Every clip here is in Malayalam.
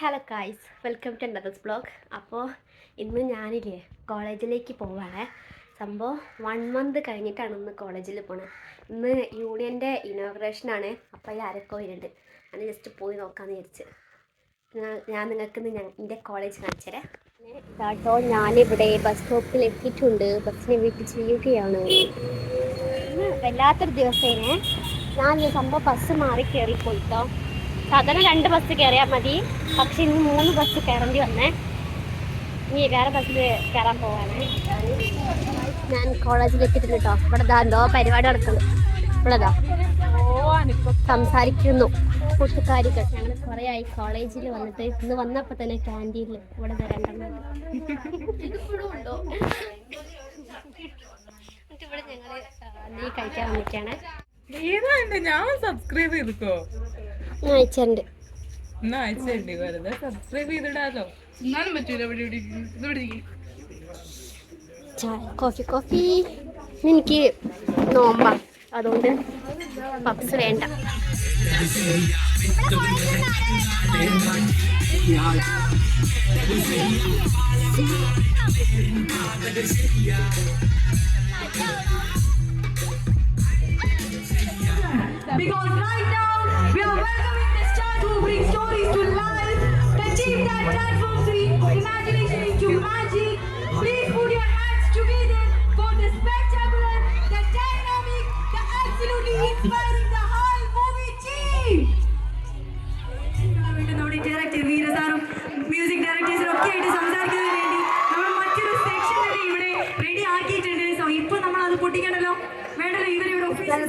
ഹലോ കായ്സ് വെൽക്കം ടു അണ്ടർസ് ബ്ലോഗ് അപ്പോൾ ഇന്ന് ഞാനില്ലേ കോളേജിലേക്ക് പോവാണേ. സംഭവം വൺ മന്ത് കഴിഞ്ഞിട്ടാണ് ഇന്ന് കോളേജിൽ പോണത് ഇന്ന് യൂണിയന്റെ ഇനോഗ്രേഷനാണ് അപ്പോൾ ഈ അരക്കോയിലുണ്ട് ഞാൻ ജസ്റ്റ് പോയി നോക്കാമെന്ന് വിചാരിച്ച്. ഞാൻ- നിങ്ങൾക്ക് ഇന്ന് എന്റെ കോളേജ് കാണിച്ചുതരാം ഇതാട്ടോ ഞാനിവിടെ ബസ് സ്റ്റോപ്പിൽ എത്തിയിട്ടുണ്ട്. ബസ്സിനെ വീട്ടിൽ ചെയ്യുകയാണ്. വല്ലാത്തൊരു ദിവസേനെ. ഞാൻ സംഭവം ബസ് മാറി കയറിപ്പോയിട്ടോ സാധാരണ രണ്ട് ബസ് കയറിയാൽ മതി. പക്ഷെ ഇനി മൂന്ന് ബസ് കയറേണ്ടി വന്നേ. ഇനി വേറെ ബസ്സിൽ കയറാൻ പോവാണ്. ഞാൻ കോളേജിൽ എത്തിയിട്ടുണ്ട് കേട്ടോ ഇവിടെ ദാ എന്തോ പരിപാടി നടക്കുന്നു. ഇവിടെതാ സംസാരിക്കുന്നു കൂട്ടുകാരികൾ. ഞങ്ങൾ കുറേ ആയി കോളേജിൽ വന്നിട്ട്. ഇന്ന് വന്നപ്പോൾ തന്നെ ക്യാന്റീനിൽ ഇവിടെ രണ്ടെണ്ണം ഇവിടെ ഞങ്ങൾ നീ കഴിക്കാൻ വന്നിട്ടാണ്. ഞാൻ സബ്സ്ക്രൈബ് ഞാൻ അയച്ചിട്ടുണ്ട് എന്നാ അയച്ചേണ്ടി വെറുതെ സബ്സ്ക്രൈബ് ചെയ്തിടാലോ. എന്നാലും പറ്റൂല ഇവിടെ ഇവിടെ. ചായ കോഫി കോഫി എനിക്ക് നോമ്പ. അതുകൊണ്ട് പപ്സ് വേണ്ട. Because right now we are welcoming to bring stories to life, that change that transforms imagination into magic.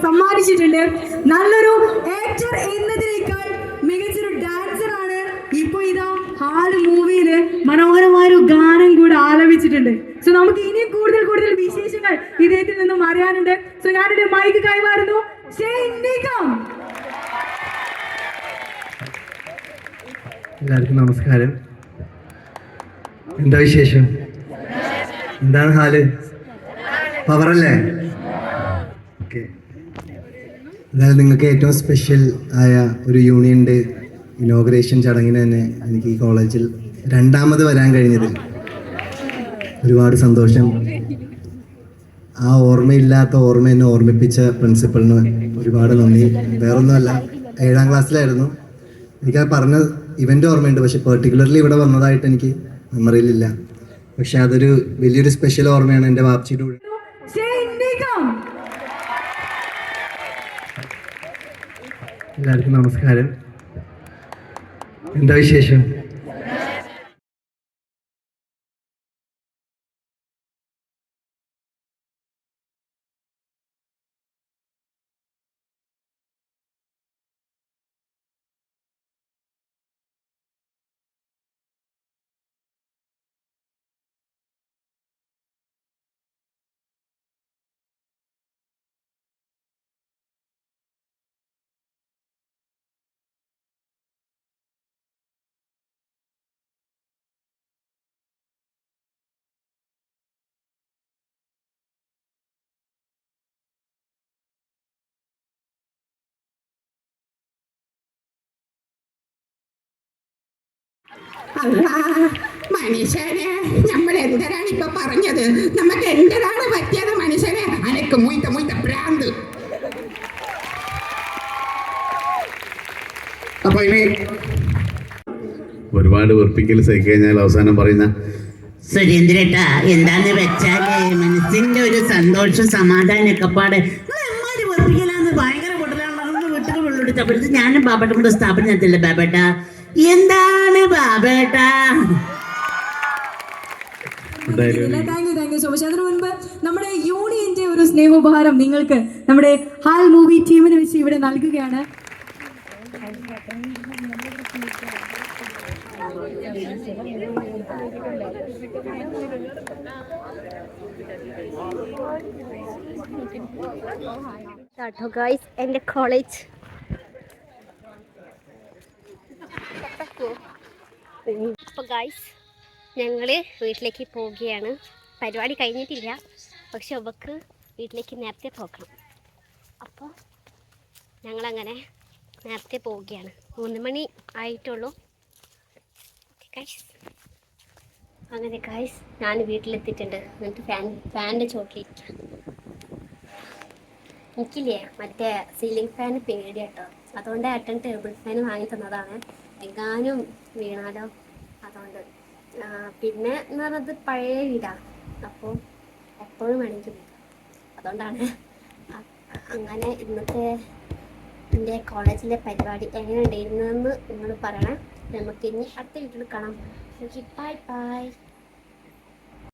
സമ്മാനിച്ചിട്ടുണ്ട്. നല്ലൊരു ആക്ടർ എന്നതിനേക്കാൾ മികച്ചൊരു ഡാൻസർ ആണ് ഇപ്പൊ ഇതാ ഹാൽ മൂവിയിൽ മനോഹരമായ ഒരു ഗാനം കൂടെ ആലപിച്ചിട്ടുണ്ട്. സോ നമുക്ക് ഇനിയും കൂടുതൽ കൂടുതൽ വിശേഷങ്ങൾ ഇദ്ദേഹത്തിൽ നിന്നും അറിയാനുണ്ട്. സോ ഞാനൊരു മൈക്ക് കൈമാറുന്നു. എല്ലാവർക്കും നമസ്കാരം. എന്താ വിശേഷം? എന്താണ് ഹാൽ പവറല്ലേ ഓക്കെ എന്തായാലും നിങ്ങൾക്ക് ഏറ്റവും സ്പെഷ്യൽ ആയ ഒരു യൂണിയന്റെ ഇനോഗ്രേഷൻ ചടങ്ങിന് തന്നെ എനിക്ക് ഈ കോളേജിൽ രണ്ടാമത് വരാൻ കഴിഞ്ഞത് ഒരുപാട് സന്തോഷം. ആ ഓർമ്മയില്ലാത്ത ഓർമ്മ എന്നെ ഓർമ്മിപ്പിച്ച പ്രിൻസിപ്പളിന് ഒരുപാട് നന്ദി. വേറൊന്നുമല്ല ഏഴാം ക്ലാസ്സിലായിരുന്നു എനിക്ക് ആ പറഞ്ഞ ഇവന്റ് ഓർമ്മയുണ്ട് പക്ഷെ പെർട്ടിക്കുലർലി ഇവിടെ വന്നതായിട്ട് എനിക്ക് മെമ്മറിയിലില്ല പക്ഷെ അതൊരു വലിയൊരു സ്പെഷ്യൽ ഓർമ്മയാണ് എന്റെ വാപ്ചിയുടെ കൂടെ. എല്ലാവർക്കും നമസ്കാരം. എന്താ വിശേഷം? മനുഷ്യനെ നമ്മൾ എന്തരാണ് ഇപ്പൊ പറഞ്ഞത്? നമുക്ക് എന്തരാണ് പറ്റിയത് മനുഷ്യനെ? അനക്ക് മുയ്ത്ത മുയ്ത്ത ഭ്രാന്ത് അപ്പൊ ഇനി ഒരുപാട് വെറുപ്പിക്കൽ സഹിച്ചു കഴിഞ്ഞാൽ അവസാനം പറയുന്ന സുരേന്ദ്രേട്ടാ എന്താന്ന് വെച്ചാൽ മനസ്സിന്റെ ഒരു സന്തോഷം സമാധാനമൊക്കെ പാടെ എമ്മാരി വെറുപ്പിക്കലാന്ന് ഭയങ്കര പൊട്ടലാണെന്ന് വീട്ടിൽ വെള്ളെടുത്തപ്പോഴത്തെ ഞാനും ബാബട്ട കൂടെ സ്ഥാപനത്തില്ല ബാബേട്ട? എന്താണ് ബാബേട്ട? അതിനു മുൻപ് നമ്മുടെ യൂണിയന്റെ ഒരു സ്നേഹോപഹാരം നിങ്ങൾക്ക് നമ്മുടെ ഹാൽ മൂവി ടീമിന് വെച്ച് ഇവിടെ നൽകുകയാണ്. കേട്ടോ ഗായ്സ് എന്റെ കോളേജ് അപ്പോൾ ഗായ്സ് ഞങ്ങൾ വീട്ടിലേക്ക് പോവുകയാണ്. പരിപാടി കഴിഞ്ഞിട്ടില്ല. പക്ഷെ അവക്ക് വീട്ടിലേക്ക് നേരത്തെ പോകണം. അപ്പോൾ ഞങ്ങളങ്ങനെ നേരത്തെ പോവുകയാണ്. മൂന്ന് മണി ആയിട്ടുള്ളൂ. ഗൈസ് അങ്ങനെ ഗൈസ് ഞാൻ വീട്ടിലെത്തിയിട്ടുണ്ട്. എന്നിട്ട് ഫാൻ ഫാനിന്റെ ചോട്ടിലിരിക്കാം എനിക്കില്ലേ മറ്റേ സീലിംഗ് ഫാൻ പേടിയാട്ടോ. അതുകൊണ്ട് ഏട്ടൻ ടേബിൾ ഫാൻ വാങ്ങി തന്നതാണ്. എങ്ങാനും വീണാലോ? അതുകൊണ്ട്. പിന്നെ എന്ന് പറഞ്ഞത് പഴയ വീടാണ് അപ്പോൾ എപ്പോഴും വേണമെങ്കിൽ അതുകൊണ്ടാണ്. അങ്ങനെ ഇന്നത്തെ എന്റെ കോളേജിലെ പരിപാടി എങ്ങനെ ഉണ്ടായിരുന്നു എന്ന് നിങ്ങൾ പറയണേ. നമുക്ക് ഇനി അടുത്ത വീട്ടിൽ കാണാം. Bye bye